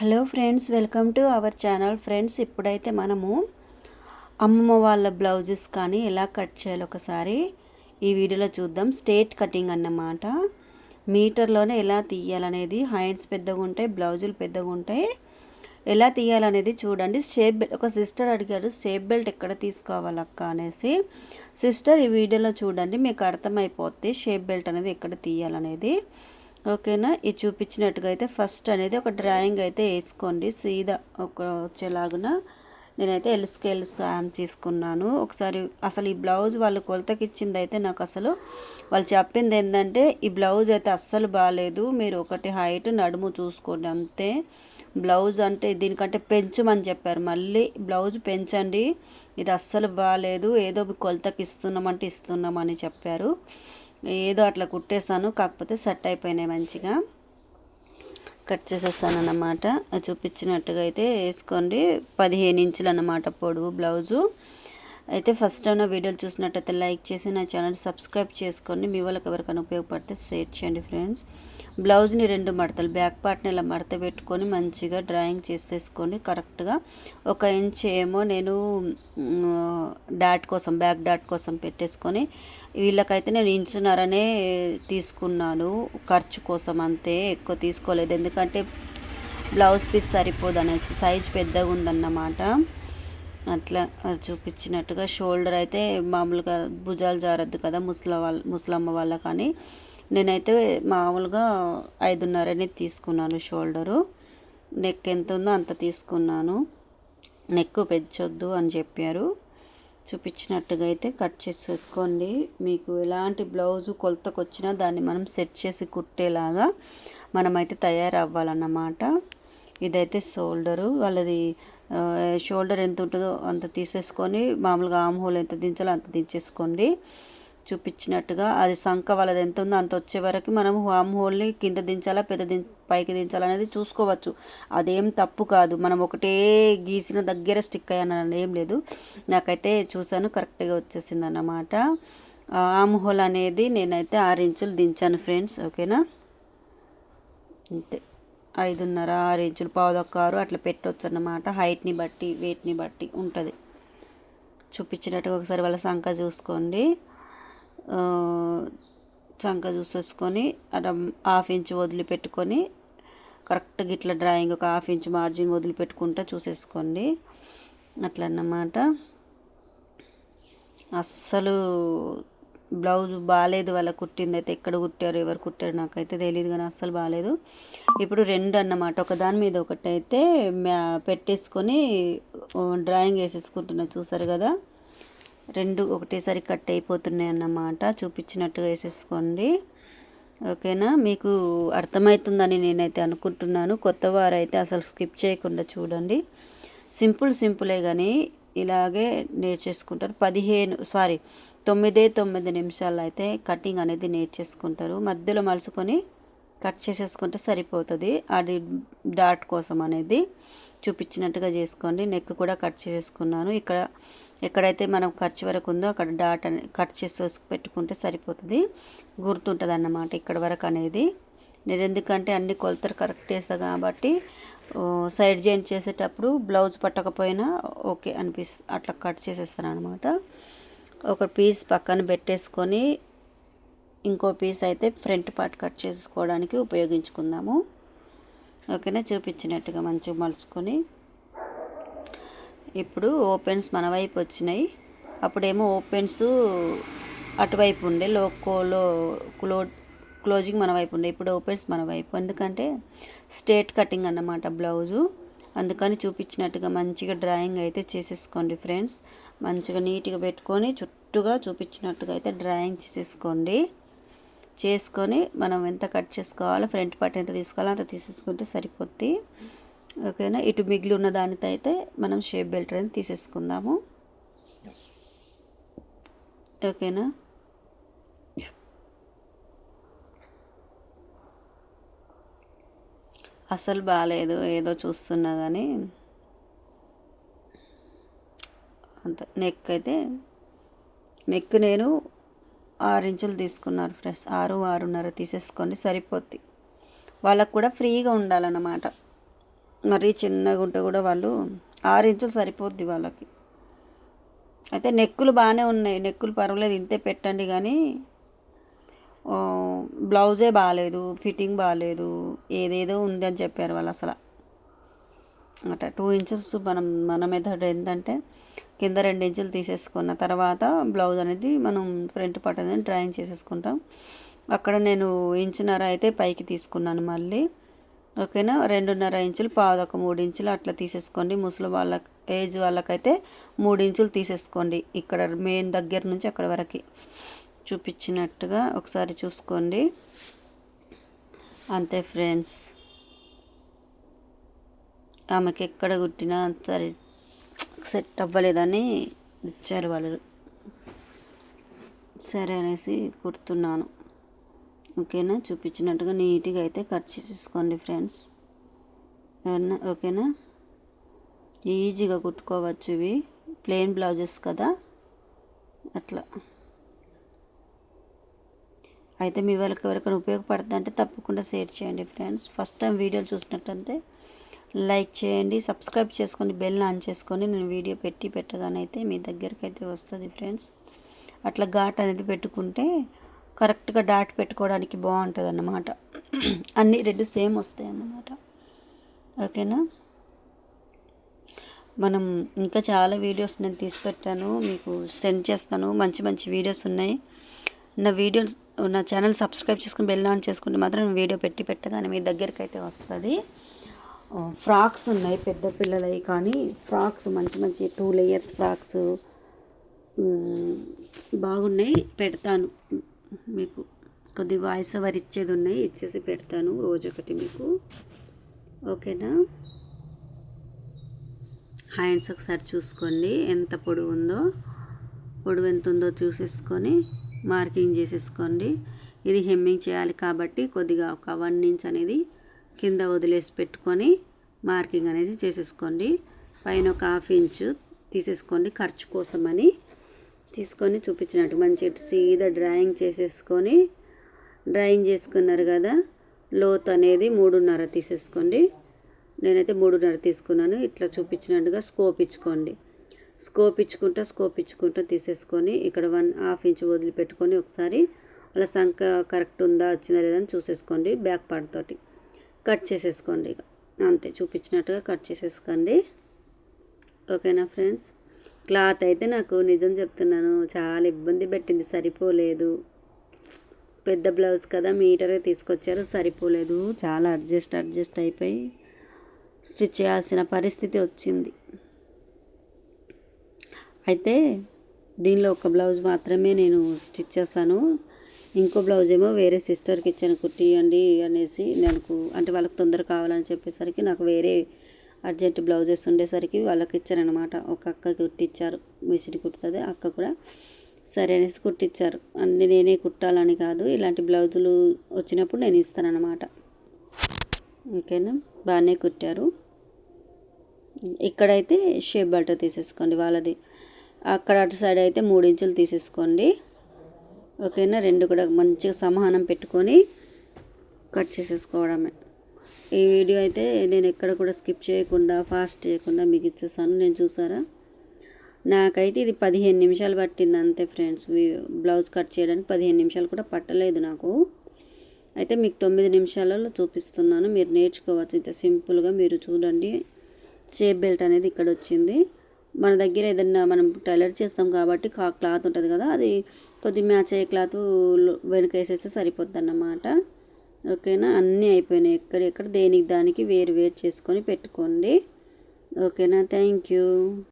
Hello friends welcome to our channel. Friends ఇప్పుడైతే మనము అమ్మమ్మ వాళ్ళ బ్లౌజెస్ కానీ ఎలా కట్ చేయాలో ఒకసారి ఈ వీడియోలో చూద్దాం. స్టేట్ కటింగ్ అన్నమాట. మీటర్లోనే ఎలా తీయాలనేది హ్యాండ్స్ పెద్దగా ఉంటాయి బ్లౌజులు పెద్దగా ఉంటాయి. ఎలా తీయాలనేది చూడండి. షేప్ బెల్ట్ ఒక సిస్టర్ అడిగారు షేప్ బెల్ట్ ఎక్కడ తీసుకోవాలక్క అనేసి. సిస్టర్ ఈ వీడియోలో చూడండి మీకు అర్థమైపోద్ది షేప్ బెల్ట్ అనేది ఎక్కడ తీయాలనేది. ఓకేనా? ఇది చూపించినట్టుగా అయితే ఫస్ట్ అనేది ఒక డ్రాయింగ్ అయితే వేసుకోండి. సీదా ఒక వచ్చేలాగున నేనైతే ఎల్ స్కేల్ స్కామ్ తీసుకున్నాను. ఒకసారి అసలు ఈ బ్లౌజ్ వాళ్ళు కొలతకి ఇచ్చింది అయితే నాకు అసలు వాళ్ళు చెప్పింది ఏంటంటే ఈ బ్లౌజ్ అయితే అస్సలు బాగాలేదు మీరు ఒకటి హైట్ నడుము చూసుకోండి అంతే. బ్లౌజ్ అంటే దీనికంటే పెంచమని చెప్పారు. మళ్ళీ బ్లౌజ్ పెంచండి. ఇది అస్సలు బాగాలేదు ఏదో కొలతకి ఇస్తున్నామంటే ఇస్తున్నామని చెప్పారు. ఏదో అట్లా కుట్టేసాను కాకపోతే సెట్ అయిపోయినాయి మంచిగా. కట్ చేసేసాను అన్నమాట. అది చూపించినట్టుగా అయితే వేసుకోండి. పదిహేను ఇంచులు అన్నమాట పొడవు బ్లౌజు. అయితే ఫస్ట్ టైం నా వీడియోలు చూసినట్టయితే లైక్ చేసి నా ఛానల్ సబ్స్క్రైబ్ చేసుకొని మీ వాళ్ళకి ఎవరికైనా ఉపయోగపడితే షేర్ చేయండి ఫ్రెండ్స్ బ్లౌజ్ని రెండు మడతలు బ్యాక్ పార్ట్ని ఇలా మడత పెట్టుకొని మంచిగా డ్రాయింగ్ చేసేసుకొని కరెక్ట్గా ఒక ఇంచ్ ఏమో నేను డాట్ కోసం బ్యాక్ డాట్ కోసం పెట్టేసుకొని వీళ్ళకైతే నేను ఇంచున్నరనే తీసుకున్నాను. ఖర్చు కోసం అంతే ఎక్కువ తీసుకోలేదు. ఎందుకంటే బ్లౌజ్ పీస్ సరిపోదు అనేసి సైజ్ పెద్దగా ఉందన్నమాట అట్లా చూపించినట్టుగా షోల్డర్ అయితే మామూలుగా భుజాలు జారద్దు కదా ముసల వాళ్ళ ముసలమ్మ వాళ్ళ కానీ నేనైతే మామూలుగా ఐదున్నరనే తీసుకున్నాను షోల్డరు. నెక్ ఎంత ఉందో అంత తీసుకున్నాను. నెక్ పెంచొద్దు అని చెప్పారు. చూపించినట్టుగా అయితే కట్ చేసేసుకోండి. మీకు ఎలాంటి బ్లౌజు కొలతకు వచ్చినా దాన్ని మనం సెట్ చేసి కుట్టేలాగా మనమైతే తయారవ్వాలన్నమాట. ఇదైతే షోల్డరు. వాళ్ళది షోల్డర్ ఎంత ఉంటుందో అంత తీసేసుకొని మామూలుగా ఆమ్ హోల్ ఎంత దించాలో అంత దించేసుకోండి. చూపించినట్టుగా అది సంఖ వాళ్ళది ఎంత ఉందో అంత వచ్చే వరకు మనం ఆమ్ హోల్ని కింద దించాలా పెద్ద దిం పైకి దించాలనేది చూసుకోవచ్చు. అదేం తప్పు కాదు. మనం ఒకటే గీసిన దగ్గర స్టిక్ అయ్యాను ఏం లేదు. నాకైతే చూసాను కరెక్ట్గా వచ్చేసింది అన్నమాట ఆమ్ హోల్ అనేది నేనైతే ఆరు ఇంచులు దించాను ఫ్రెండ్స్ ఓకేనా? అంతే. ఐదున్నర ఆరు ఇంచులు పావుదొక్కారు అట్లా పెట్టవచ్చు అన్నమాట హైట్ని బట్టి వెయిట్ని బట్టి ఉంటుంది. చూపించినట్టుగా ఒకసారి వాళ్ళ సంఖ చూసుకోండి. సంఖ చూసేసుకొని అట్లా హాఫ్ ఇంచ్ వదిలిపెట్టుకొని కరెక్ట్గా ఇట్లా డ్రాయింగ్ ఒక హాఫ్ ఇంచ్ మార్జిన్ వదిలిపెట్టుకుంటా చూసేసుకోండి. అట్లన్నమాట. అస్సలు బ్లౌజ్ బాగాలేదు వాళ్ళ కుట్టింది అయితే ఎక్కడ కుట్టారు ఎవరు కుట్టారు నాకైతే తెలియదు కానీ అస్సలు బాగాలేదు ఇప్పుడు రెండు అన్నమాట. ఒక దాని మీద ఒకటి అయితే పెట్టేసుకొని డ్రాయింగ్ వేసేసుకుంటున్నా చూసారు కదా. రెండు ఒకటేసారి కట్ అయిపోతున్నాయి అన్నమాట. చూపించినట్టుగా వేసేసుకోండి. ఓకేనా? మీకు అర్థమవుతుందని నేనైతే అనుకుంటున్నాను. కొత్త వారైతే అసలు స్కిప్ చేయకుండా చూడండి. సింపుల్ సింపులే కానీ ఇలాగే నేర్చేసుకుంటారు. పదిహేను సారీ తొమ్మిదే తొమ్మిది నిమిషాలు అయితే కటింగ్ అనేది నేర్చేసుకుంటారు. మధ్యలో మలుసుకొని కట్ చేసేసుకుంటే సరిపోతుంది. అది డాట్ కోసం అనేది చూపించినట్టుగా చేసుకోండి. నెక్ కూడా కట్ చేసేసుకున్నాను. ఇక్కడ ఎక్కడైతే మనం ఖర్చు వరకు ఉందో అక్కడ డాట్ అని కట్ చేసేసి పెట్టుకుంటే సరిపోతుంది. గుర్తుంటుంది అన్నమాట ఇక్కడ వరకు అనేది. నేను ఎందుకంటే అన్ని కొలతలు కరెక్ట్ వేస్తాను కాబట్టి సైడ్ జాయింట్ చేసేటప్పుడు బ్లౌజ్ పట్టకపోయినా ఓకే అనిపిస్ అట్లా కట్ చేసేస్తాను అనమాట ఒక పీస్ పక్కన పెట్టేసుకొని ఇంకో పీస్ అయితే ఫ్రంట్ పార్ట్ కట్ చేసుకోవడానికి ఉపయోగించుకుందాము. ఓకేనా? చూపించినట్టుగా మంచిగా మలుచుకొని. ఇప్పుడు ఓపెన్స్ మన వైపు వచ్చినాయి. అప్పుడేమో ఓపెన్స్ అటువైపు ఉండే లోకోలో క్లో క్లోజింగ్ మన వైపు ఉండే ఇప్పుడు ఓపెన్స్ మన వైపు. ఎందుకంటే స్ట్రేట్ కటింగ్ అన్నమాట బ్లౌజు. అందుకని చూపించినట్టుగా మంచిగా డ్రాయింగ్ అయితే చేసేసుకోండి ఫ్రెండ్స్. మంచిగా నీట్గా పెట్టుకొని చుట్టూగా చూపించినట్టుగా అయితే డ్రాయింగ్ చేసేసుకోండి. చేసుకొని మనం ఎంత కట్ చేసుకోవాలో ఫ్రంట్ పార్ట్ ఎంత తీసుకోవాలో అంత తీసేసుకుంటే సరిపోద్ది. ఓకేనా? ఇటు మిగిలి ఉన్న దానితో అయితే మనం షేప్ బెల్ట్ అనేది తీసేసుకుందాము. ఓకేనా? అసలు బాగాలేదు ఏదో చూస్తున్నా కానీ అంత. నెక్ అయితే నెక్ నేను ఆరు ఇంచులు తీసుకున్నారు ఫ్రెండ్స్. ఆరు ఆరున్నర తీసేసుకొని సరిపోద్ది. వాళ్ళకు కూడా ఫ్రీగా ఉండాలన్నమాట. మరీ చిన్నగా ఉంటే కూడా వాళ్ళు ఆరు ఇంచులు సరిపోద్ది వాళ్ళకి. అయితే నెక్కులు బాగానే ఉన్నాయి. నెక్కులు పర్వాలేదు ఇంతే పెట్టండి కానీ బ్లౌజే బాగాలేదు ఫిట్టింగ్ బాగాలేదు ఏదేదో ఉంది అని చెప్పారు వాళ్ళు అసలు. అట టూ ఇంచెస్ మనం మన మెథడ్ ఏంటంటే కింద రెండు ఇంచులు తీసేసుకున్న తర్వాత బ్లౌజ్ అనేది మనం ఫ్రంట్ పార్ట్ అనేది డ్రాయింగ్ చేసేసుకుంటాం. అక్కడ నేను ఇంచున్నర అయితే పైకి తీసుకున్నాను మళ్ళీ. ఓకేనా? రెండున్నర ఇంచులు పాదొక మూడు ఇంచులు అట్లా తీసేసుకోండి. ముసలి వాళ్ళ ఏజ్ వాళ్ళకైతే మూడు ఇంచులు తీసేసుకోండి. ఇక్కడ మెయిన్ దగ్గర నుంచి అక్కడ వరకు. చూపించినట్టుగా ఒకసారి చూసుకోండి. అంతే ఫ్రెండ్స్. ఆమెకి ఎక్కడ కుట్టినా సరే సెట్ అవ్వలేదని ఇచ్చారు వాళ్ళు. సరే అనేసి కుడుతున్నాను. ఓకేనా? చూపించినట్టుగా నీట్గా అయితే కట్ చేసేసుకోండి ఫ్రెండ్స్. ఎవరన్నా? ఓకేనా? ఈజీగా కుట్టుకోవచ్చు ఇవి. ప్లెయిన్ బ్లౌజెస్ కదా? అట్లా. అయితే మీ వాళ్ళకి ఎవరికైనా ఉపయోగపడుతుంది అంటే తప్పకుండా షేర్ చేయండి ఫ్రెండ్స్. ఫస్ట్ టైం వీడియోలు చూసినట్టంటే లైక్ చేయండి సబ్స్క్రైబ్ చేసుకొని బెల్ ఆన్ చేసుకొని నేను వీడియో పెట్టి పెట్టగానైతే మీ దగ్గరికి అయితే వస్తుంది ఫ్రెండ్స్. అట్లా ఘాట్ అనేది పెట్టుకుంటే కరెక్ట్గా డాట్ పెట్టుకోవడానికి బాగుంటుంది అన్నమాట అన్ని రెండు సేమ్ వస్తాయి అన్నమాట ఓకేనా? మనం ఇంకా చాలా వీడియోస్ నేను తీసి పెట్టాను మీకు సెండ్ చేస్తాను మంచి మంచి వీడియోస్ ఉన్నాయి. నా వీడియోస్ నా ఛానల్ సబ్స్క్రైబ్ చేసుకుని బెల్ ఆన్ చేసుకుంటే మాత్రం వీడియో పెట్టి పెట్టగానే మీ దగ్గరికి అయితే వస్తుంది ఫ్రాక్స్ ఉన్నాయి పెద్ద పిల్లలవి కానీ ఫ్రాక్స్ మంచి మంచి టూ లేయర్స్ ఫ్రాక్స్ బాగున్నాయి పెడతాను. మీకు కొద్ది వాయిస్ ఓవర్ ఇచ్చేది ఉన్నాయి ఇచ్చేసి పెడతాను రోజు ఒకటి మీకు. ఓకేనా? హ్యాండ్స్ ఒకసారి చూసుకోండి ఎంత పొడవు ఉందో పొడవు ఎంత ఉందో చూసేసుకొని మార్కింగ్ చేసేసుకోండి. ఇది హెమ్మింగ్ చేయాలి కాబట్టి కొద్దిగా ఒక వన్ ఇంచ్ అనేది కింద వదిలేసి పెట్టుకొని మార్కింగ్ అనేది చేసేసుకోండి. పైన ఒక హాఫ్ ఇంచు తీసేసుకోండి ఖర్చు కోసమని. తీసుకొని చూపించినట్టు మంచి సీదా డ్రాయింగ్ చేసేసుకొని డ్రాయింగ్ చేసుకున్నారు కదా లోత్ అనేది మూడున్నర తీసేసుకోండి. నేనైతే మూడున్నర తీసుకున్నాను. ఇట్లా చూపించినట్టుగా స్కోప్ ఇచ్చుకోండి. స్కోప్ ఇచ్చుకుంటా స్కోప్ ఇచ్చుకుంటా తీసేసుకొని ఇక్కడ వన్ హాఫ్ ఇంచ్ వదిలిపెట్టుకొని ఒకసారి వాళ్ళ సంఖ కరెక్ట్ ఉందా వచ్చిందా లేదా అని చూసేసుకోండి బ్యాక్ పార్ట్ తోటి. కట్ చేసేసుకోండి ఇక. అంతే చూపించినట్టుగా కట్ చేసేసుకోండి. ఓకేనా ఫ్రెండ్స్? క్లాత్ అయితే నాకు నిజం చెప్తున్నాను చాలా ఇబ్బంది పెట్టింది సరిపోలేదు. పెద్ద బ్లౌజ్ కదా మీటరే తీసుకొచ్చారు సరిపోలేదు. చాలా అడ్జస్ట్ అడ్జస్ట్ అయిపోయి స్టిచ్ చేయాల్సిన పరిస్థితి వచ్చింది. అయితే దీనిలో ఒక బ్లౌజ్ మాత్రమే నేను స్టిచ్ చేస్తాను ఇంకో బ్లౌజ్ ఏమో వేరే సిస్టర్కి ఇచ్చాను కుట్టియండి అనేసి నాకు అంటే వాళ్ళకి తొందర కావాలని చెప్పేసరికి నాకు వేరే అర్జెంట్ బ్లౌజెస్ ఉండేసరికి వాళ్ళకి ఇచ్చారనమాట ఒక అక్కకి కుట్టించారు మిషన్ కుట్టుతుంది అక్క కూడా సరే అనేసి కుట్టించారు అన్ని నేనే కుట్టాలని కాదు ఇలాంటి బ్లౌజులు వచ్చినప్పుడు నేను ఇస్తానన్నమాట. ఓకేనా? బాగానే కుట్టారు. ఇక్కడైతే షేప్ బట్ట తీసేసుకోండి వాళ్ళది. అక్కడ అటు సైడ్ అయితే మూడు ఇంచులు తీసేసుకోండి. ఓకేనా? రెండు కూడా మంచిగా సమానం పెట్టుకొని కట్ చేసేసుకోవడమే. ఈ వీడియో అయితే నేను ఎక్కడ కూడా స్కిప్ చేయకుండా ఫాస్ట్ చేయకుండా మీకు ఇచ్చేసాను. నేను చూసారా? నాకైతే ఇది పదిహేను నిమిషాలు పట్టింది అంతే ఫ్రెండ్స్ బ్లౌజ్ కట్ చేయడానికి పదిహేను నిమిషాలు కూడా పట్టలేదు నాకు. అయితే మీకు తొమ్మిది నిమిషాలలో చూపిస్తున్నాను. మీరు నేర్చుకోవచ్చు. ఇంత సింపుల్గా మీరు చూడండి. షేప్ బెల్ట్ అనేది ఇక్కడ వచ్చింది. మన దగ్గర ఏదన్నా మనం టైలర్ చేస్తాం కాబట్టి క్లాత్ ఉంటుంది కదా అది కొద్ది మ్యాచ్ అయ్యే క్లాత్ వెనక వేసేస్తే సరిపోద్ది అన్నమాట ఓకేనా? అన్నీ అయిపోయినాయి. ఎక్కడెక్కడ దేనికి దానికి వేరు వేరు చేసుకొని పెట్టుకోండి. ఓకేనా? Thank you.